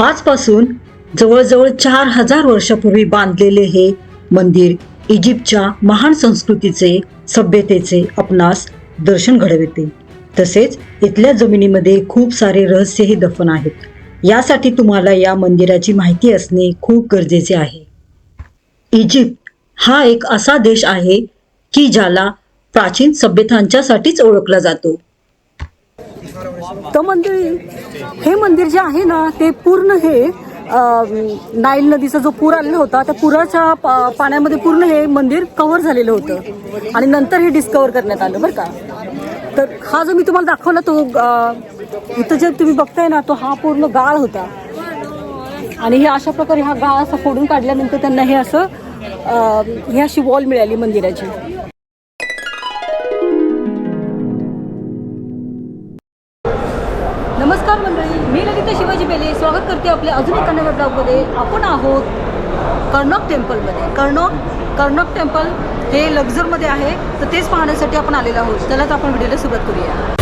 आजपासून जवळजवळ चार हजार वर्षापूर्वी बांधलेले हे मंदिर इजिप्तच्या महान संस्कृतीचे सभ्यतेचे आपणास दर्शन घडविते. तसेच इथल्या जमिनीमध्ये खूप सारे रहस्यही दफन आहेत. यासाठी तुम्हाला या मंदिराची माहिती असणे खूप गरजेचे आहे. इजिप्त हा एक असा देश आहे की ज्याला प्राचीन सभ्यतांच्यासाठीच ओळखला जातो. तर मंदिर हे मंदिर जे आहे ना ते पूर्ण हे नाईल नदीचा जो पूर आलेला होता त्या पुराच्या पा- पाण्यामध्ये पूर्ण हे मंदिर कव्हर झालेलं होतं. आणि नंतर हे डिस्कवर करण्यात आलं बरं का? तर हा जो मी तुम्हाला दाखवला तो इथं जे तुम्ही बघताय ना तो हा पूर्ण गाळ होता. आणि हे अशा प्रकारे हा गाळ असा फोडून काढल्यानंतर त्यांना हे असं ही अशी वॉल मिळाली मंदिराची. स्वागत आपल्या अजून एका नव्या ब्लॉगमध्ये आपण आहोत कर्णक टेम्पलमध्ये. कर्णक कर्णक टेम्पल हे लक्झरमध्ये आहे तर तेच पाहण्यासाठी आपण आलेलो आहोत. त्यालाच तर आपण व्हिडिओला सुरुवात करूया.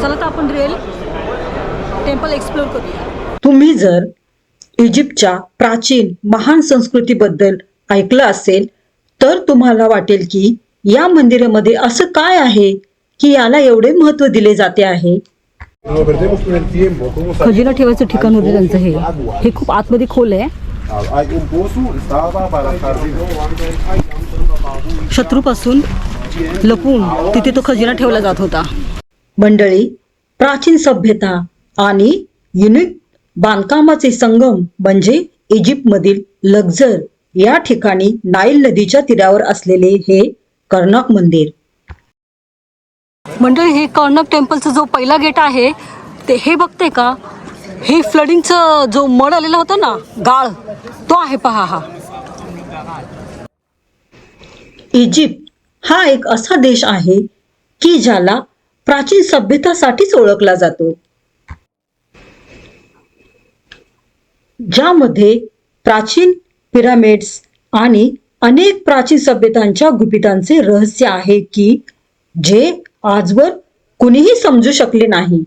चला तर आपण रिअल टेम्पल एक्सप्लोर करूया. तुम्ही जर इजिप्तच्या प्राचीन महान संस्कृतीबद्दल ऐकलं असेल तर तुम्हाला वाटेल की या मंदिरामध्ये असं काय आहे की याला एवढे महत्त्व दिले जाते आहे? No perdemos con el tiempo. ¿Cómo खजिना ठेवायचं ठिकाण होतं त्यांचं हे. हे खूप आतमध्ये खोल आहे. Hay un pozo, estaba para jardín. शत्रूपासून लपून तिथे तो खजिना ठेवला जात होता. मंडळी प्राचीन सभ्यता आणि युनिक बांधकामाचे संगम म्हणजे इजिप्तमधील लक्झर या ठिकाणी नाईल नदीच्या तीरावर असलेले हे कर्नाक मंदिर. मंडळी हे कर्णक टेम्पलचा जो पहिला गेट आहे ते हे बघते का? हे फ्लडिंगचं जो मड आलेला होता ना गाळ तो आहे पहा हा. इजिप्त हा एक असा देश आहे की ज्याला प्राचीन सभ्यतासाठीच ओळखला जातो. ज्यामध्ये प्राचीन पिरामिड्स आणि अनेक प्राचीन सभ्यतांच्या गुपितांचे रहस्य आहे की जे आजवर कुणीही समजू शकले नाही.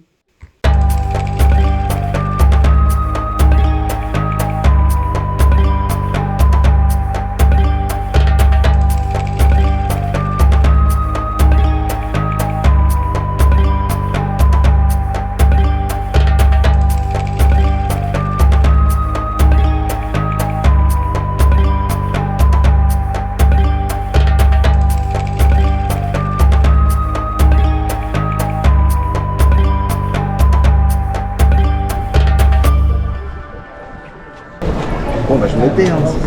Look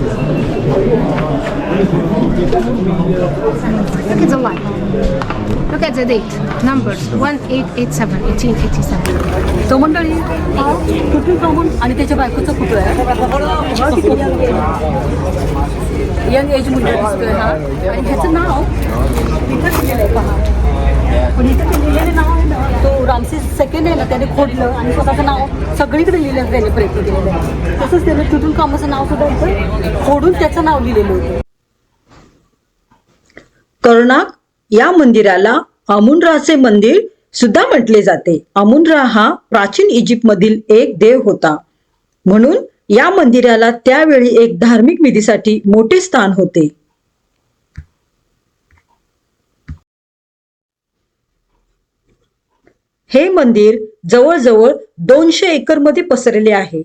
at the line. Look at the date. Numbers 1887, 1887. तो मंडळी कुठून कामून आणि त्याच्या बायकोचा फोटो आहे यंग एज मुलगा दिसतोय हा आणि ह्याचं नाव इथं लिहिलेलं आहे पहा तो रामसेस सेकंड आहे ना त्याने खोडलं आणि स्वतःचं नाव सगळीकडे लिहिलं त्याने प्रयत्न केलेला आहे. तसंच त्याने तुटून कामाचं नाव सुद्धा इथं खोडून त्याचं नाव लिहिलेलं होतं. कर्णाक या मंदिराला अमुनराचे मंदिर सुद्धा म्हटले जाते. अमुनरा हा प्राचीन इजिप्तमधील एक देव होता. म्हणून या मंदिराला त्यावेळी एक धार्मिक विधीसाठी मोठे स्थान होते. हे मंदिर जवळजवळ दोनशे एकरमध्ये पसरले आहे.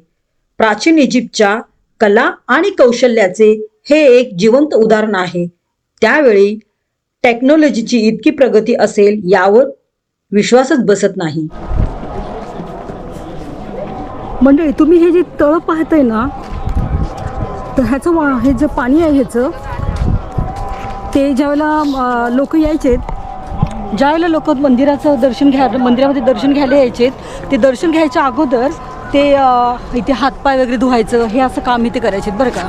प्राचीन इजिप्तच्या कला आणि कौशल्याचे हे एक जिवंत उदाहरण आहे. त्यावेळी टेक्नॉलॉजीची इतकी प्रगती असेल यावर विश्वासच बसत नाही. मंडळी तुम्ही हे जे तळ पाहताय ना तर ह्याचं हे जे पाणी आहे ह्याचं ते ज्यावेळेला लोक ज्या ज्यावेळेला लोक मंदिराचं दर्शन घ्या मंदिरामध्ये दर्शन घ्यायला यायचे ते दर्शन घ्यायच्या अगोदर ते इथे हातपाय वगैरे धुवायचं हे असं काम इथे करायचे बरं का.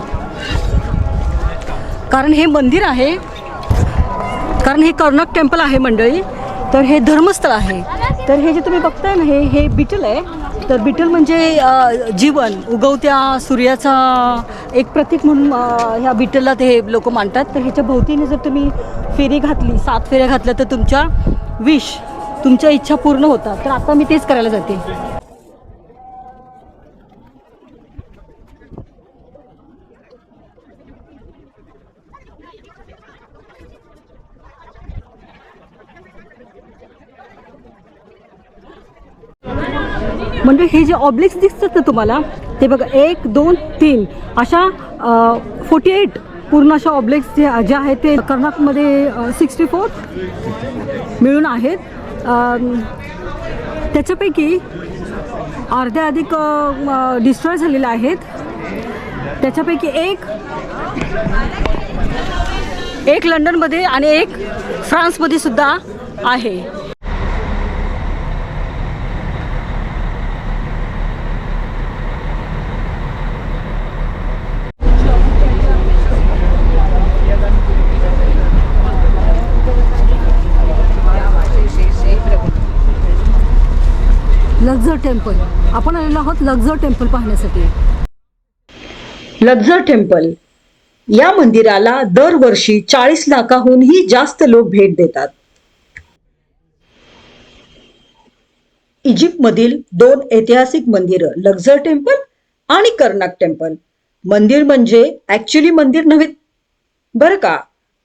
कारण हे मंदिर आहे कारण हे कर्नाक टेम्पल आहे मंडळी तर हे धर्मस्थळ आहे. तर हे जे तुम्ही बघताय ना हे हे बिटल आहे. तर बिटल म्हणजे जीवन. उगवत्या सूर्याचा एक प्रतीक म्हणून ह्या बिटलला ते लोक मानतात. तर ह्याच्या भोवतीने जर तुम्ही फेरी घातली सात फेऱ्या घातल्या तर तुमच्या विश तुमच्या इच्छा पूर्ण होतात. तर आता मी तेच करायला जाते. म्हणजे हे जे ऑब्लिक्स दिसतात ना तुम्हाला ते बघा एक दोन तीन अशा फोर्टी एट पूर्ण अशा ऑब्लेक्स जे जे आहेत ते कर्नाटकमध्ये सिक्स्टी फोर मिळून आहेत. त्याच्यापैकी अर्ध्या अधिक डिस्ट्रॉय झालेल्या आहेत. त्याच्यापैकी एक एक लंडनमध्ये आणि एक फ्रान्समध्ये सुद्धा आहे. Luxor temple. आपण आलेलो आहोत लक्झर टेम्पल पाहण्यासाठी. Luxor temple. या मंदिराला दरवर्षी चाळीस लाखाहूनही जास्त लोक भेट देतात. इजिप्तमधील दोन ऐतिहासिक मंदिरं लक्झर टेम्पल आणि कर्नाक टेम्पल. मंदिर म्हणजे ऍक्च्युली मंदिर नव्हे. बरं का?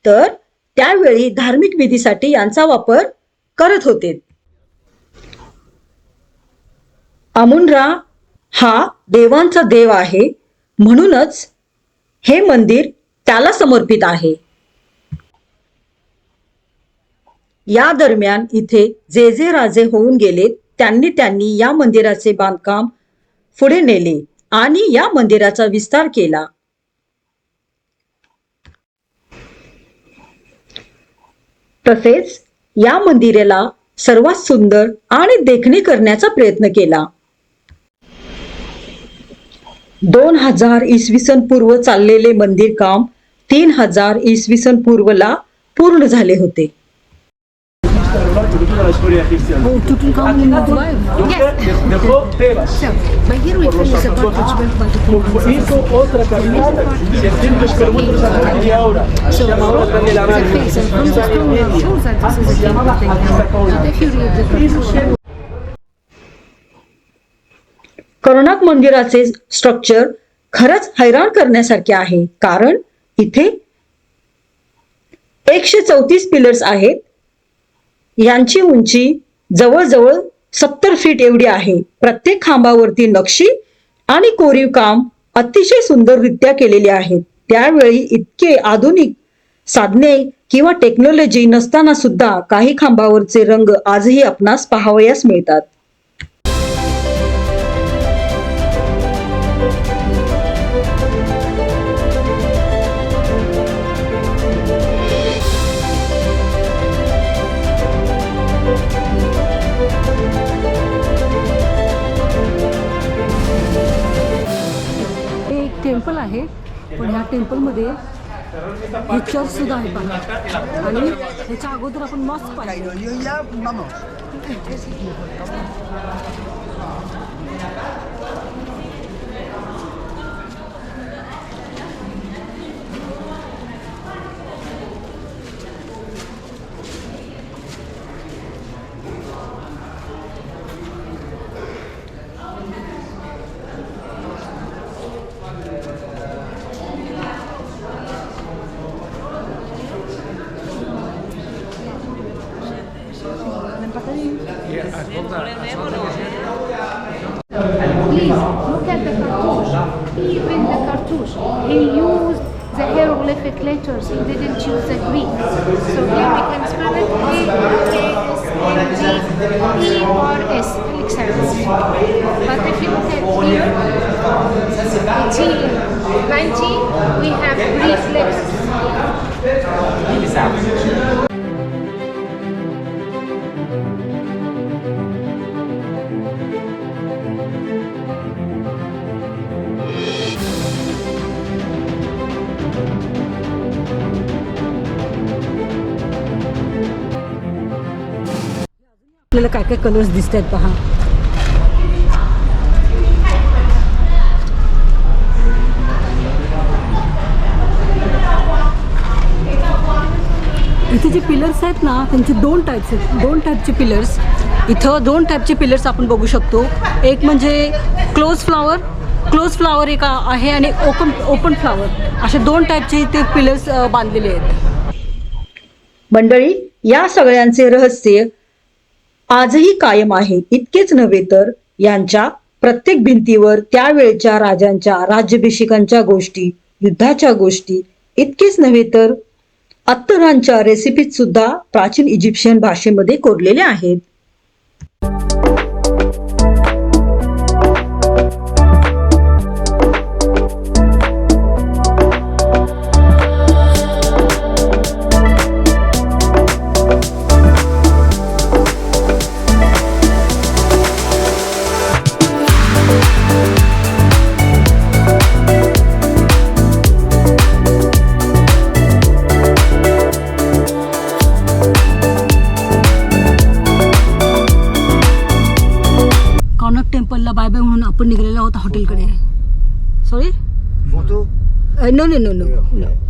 तर त्यावेळी धार्मिक विधीसाठी यांचा वापर करत होते. अमुनरा हा देवांचा देव आहे. म्हणूनच हे मंदिर त्याला समर्पित आहे. या दरम्यान इथे जे जे राजे होऊन गेले त्यांनी त्यांनी या मंदिराचे बांधकाम पुढे नेले आणि या मंदिराचा विस्तार केला. तसेच या मंदिराला सर्वात सुंदर आणि देखणे करण्याचा प्रयत्न केला. दोन हजार इसवी सन पूर्व चाललेले मंदिर काम तीन हजार इसवी सन पूर्वला पूर्ण झाले होते. कर्णाक मंदिराचे स्ट्रक्चर खरंच हैराण करण्यासारखे आहे. कारण इथे एकशे चौतीस पिलर्स आहेत. यांची उंची जवळजवळ सत्तर फीट एवढी आहे. प्रत्येक खांबावरती नक्षी आणि कोरीव काम अतिशय सुंदररित्या केलेले आहे त्यावेळी इतके आधुनिक साधने किंवा टेक्नॉलॉजी नसताना सुद्धा काही खांबावरचे रंग आजही आपणास पाहावयास मिळतात. टेम्पल आहे पण ह्या टेम्पलमध्ये हे चर्च सुद्धा आहे पाहिजे आणि ह्याच्या अगोदर आपण मॉस्क पाहिजे he used the hieroglyphic letters. He didn't use the Greek. So here we can spell it A-S-N-G-E-R-S, Alexander. But if you look at here, 18, 19, we have Greek letters. आपल्याला काय काय कलर्स दिसत आहेत पहा. इथे जे पिलर्स आहेत ना त्यांचे दोन टाईप्स आहेत. दोन टाईपचे पिलर्स इथं दोन टाईपचे पिलर्स आपण बघू शकतो. एक म्हणजे क्लोज फ्लावर क्लोज फ्लावर एक आहे आणि ओपन ओपन फ्लावर असे दोन टाईपचे ते पिलर्स बांधलेले आहेत. मंडळी या सगळ्यांचे रहस्य आजही कायम आहे. इतकेच नव्हे तर यांच्या प्रत्येक भिंतीवर त्यावेळच्या राजांच्या राज्याभिषेकांच्या गोष्टी युद्धाच्या गोष्टी इतकेच नव्हे तर अत्तरांच्या रेसिपीज सुद्धा प्राचीन इजिप्शियन भाषेमध्ये कोरलेल्या आहेत. आपण निघालेलो आहोत हॉटेलकडे sorry Photo? No no no no